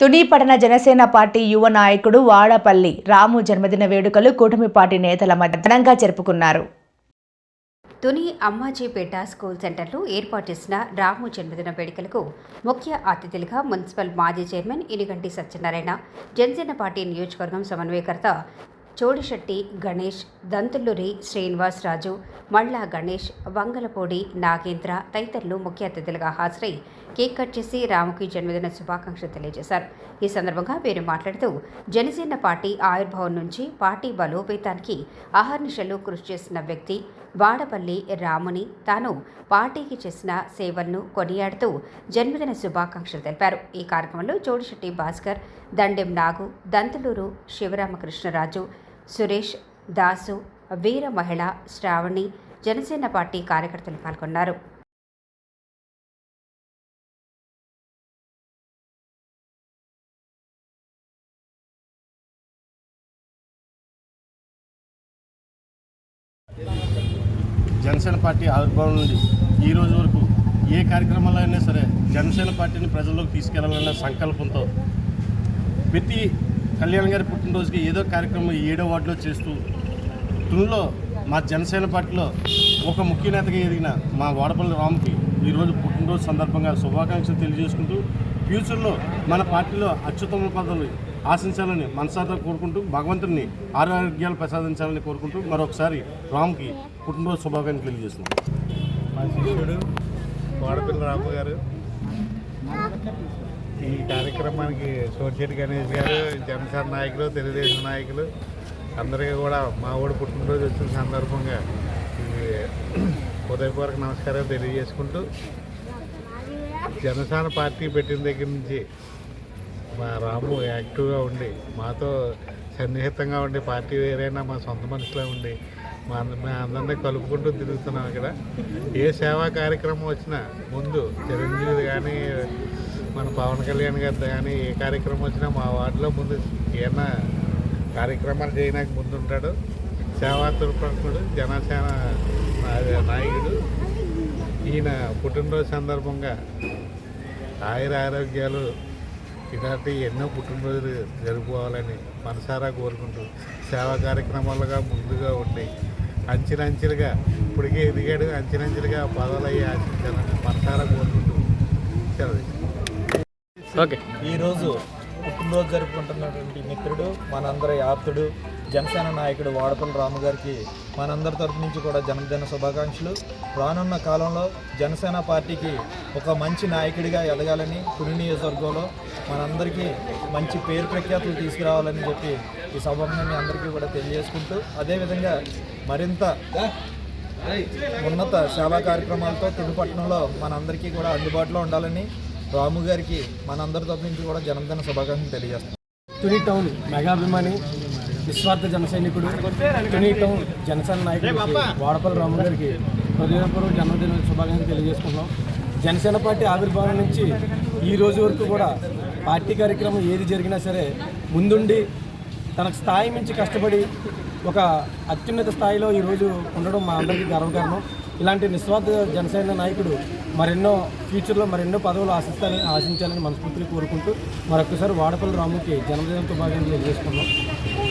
తునిపడన Janasena party యువ నాయకుడు వాడపల్లి రాము జన్మదిన వేడుకలు కూటమి పార్టీ నేతల మధ్య ఘనంగా జరుపుకున్నారు. తుని అమ్మాజీపేట స్కూల్ సెంటర్లో ఏర్పాటు చేసిన రాము జన్మదిన వేడుకలకు ముఖ్య అతిథులుగా మున్సిపల్ మాజీ చైర్మన్ ఇనిగంటి సత్యనారాయణ జనసేన పార్టీ నియోజకవర్గం సమన్వయకర్త చోడిశెట్టి గణేష్ దంతుల్లూరి శ్రీనివాస్ రాజు మళ్ళా గణేష్ వంగలపూడి నాగేంద్ర తదితరులు ముఖ్య అతిథులుగా హాజరై కేక్ కట్ చేసి రాముకి జన్మదిన శుభాకాంక్షలు తెలియజేశారు. ఈ సందర్భంగా వీరు మాట్లాడుతూ జనసేన పార్టీ ఆవిర్భావం నుంచి పార్టీ బలోపేతానికి అహర్నిశలు కృషి చేసిన వ్యక్తి వాడపల్లి రాముని తాను పార్టీకి చేసిన సేవలను కొనియాడుతూ జన్మదిన శుభాకాంక్షలు తెలిపారు. ఈ కార్యక్రమంలో చోడిశెట్టి భాస్కర్ దండెం నాగు దంతలూరు శివరామకృష్ణరాజు సురేష్ దాసు వీర మహిళ శ్రావణి జనసేన పార్టీ కార్యకర్తలు పాల్గొన్నారు. జనసేన పార్టీ ఆవిర్భావం నుండి ఈ రోజు వరకు ఏ కార్యక్రమాల్లో అయినా సరే జనసేన పార్టీని ప్రజల్లోకి తీసుకెళ్ళాలనే సంకల్పంతో ప్రతి కళ్యాణ్ గారి పుట్టినరోజుకి ఏదో కార్యక్రమం ఏడో వార్డులో చేస్తూ తునిలో మా జనసేన పార్టీలో ఒక ముఖ్య నేతగా ఎదిగిన మా వాడపల్లి రాముకి ఈరోజు పుట్టినరోజు సందర్భంగా శుభాకాంక్షలు తెలియజేసుకుంటూ ఫ్యూచర్లో మన పార్టీలో అత్యుత్తమ పదవులు ఆశించాలని మనసారా కోరుకుంటూ భగవంతుడిని ఆరోగ్యాలు ప్రసాదించాలని కోరుకుంటూ మరొకసారి రామ్కి పుట్టినరోజు శుభాకాంక్షలు తెలియజేస్తున్నాం. మా శిష్యుడు వాడపిల్ల రాము గారు. ఈ కార్యక్రమానికి సోర్చెట్టి గణేష్ గారు జనసేన నాయకులు తెలుగుదేశం నాయకులు అందరికీ కూడా మా ఊడు పుట్టినరోజు వచ్చిన సందర్భంగా ఈ హృదయపూర్వక నమస్కారాలు తెలియజేసుకుంటూ జనసేన పార్టీ పెట్టిన దగ్గర నుంచి మా రాము యాక్టివ్గా ఉండి మాతో సన్నిహితంగా ఉండి పార్టీ వేరైనా మా సొంత మనసులో ఉండి మా అంద- మా అందరినీ కలుపుకుంటూ తిరుగుతున్నాం ఇక్కడ. ఏ సేవా కార్యక్రమం వచ్చినా ముందు చిరంజీవి కానీ మన పవన్ కళ్యాణ్ గారితో కానీ ఏ కార్యక్రమం వచ్చినా మా వార్డులో ముందు ఏమైనా కార్యక్రమాలు చేయడానికి ముందుంటాడు సేవా తుర్పకుడు జనసేన నా- నాయకుడు. ఈయన పుట్టినరోజు సందర్భంగా ఆయుర ఆరోగ్యాలు ఇలాంటి ఎన్నో పుట్టినరోజులు జరుపుకోవాలని మనసారా కోరుకుంటూ సేవా కార్యక్రమాలుగా ముందుగా ఉండి అంచెలంచెలుగా ఇప్పటికే ఎదిగాడు అంచెలంచెలుగా పదవులయ్యి ఆశించాలని మనసారా కోరుకుంటూ సెలవు ఈరోజు పుట్టినరోజు జరుపుకుంటున్నటువంటి మిత్రుడు మనందరి ఆప్తుడు జనసేన నాయకుడు వాడపల్లి రాము గారికి మనందరి తరపు నుంచి కూడా జన్మదిన శుభాకాంక్షలు. రానున్న కాలంలో జనసేన పార్టీకి ఒక మంచి నాయకుడిగా ఎదగాలని కుని నియోజకవర్గంలో మనందరికీ మంచి పేరు ప్రఖ్యాతులు తీసుకురావాలని చెప్పి ఈ సభను మీ అందరికీ కూడా తెలియజేసుకుంటూ అదేవిధంగా మరింత ఉన్నత సేవా కార్యక్రమాలతో తుడిపట్నంలో మనందరికీ కూడా అందుబాటులో ఉండాలని రాము గారికి మనందరి తరపు నుంచి కూడా జన్మదిన శుభాకాంక్షలు తెలియజేస్తాం తుని టౌన్ మెగాభిమాని నిస్వార్థ జన సైనికుడు జనసేన నాయకుడు వాడపల్లి రాము గారికి హృదయపూర్వక జన్మదిన శుభాకాంక్షలు తెలియజేసుకుంటున్నాం. జనసేన పార్టీ ఆవిర్భావం నుంచి ఈ రోజు వరకు కూడా పార్టీ కార్యక్రమం ఏది జరిగినా సరే ముందుండి తనకు స్థాయి మించి కష్టపడి ఒక అత్యున్నత స్థాయిలో ఈరోజు ఉండడం మా అందరికీ గర్వకారణం ఇలాంటి నిస్వార్థ జనసేన నాయకుడు మరెన్నో ఫ్యూచర్లో మరెన్నో పదవులు ఆశిస్తారని ఆశించాలని మనస్ఫూర్తిని కోరుకుంటూ మరొకసారి వాడపల్లి రాముకి జన్మదినంతో భాగంగా తెలియజేసుకున్నాం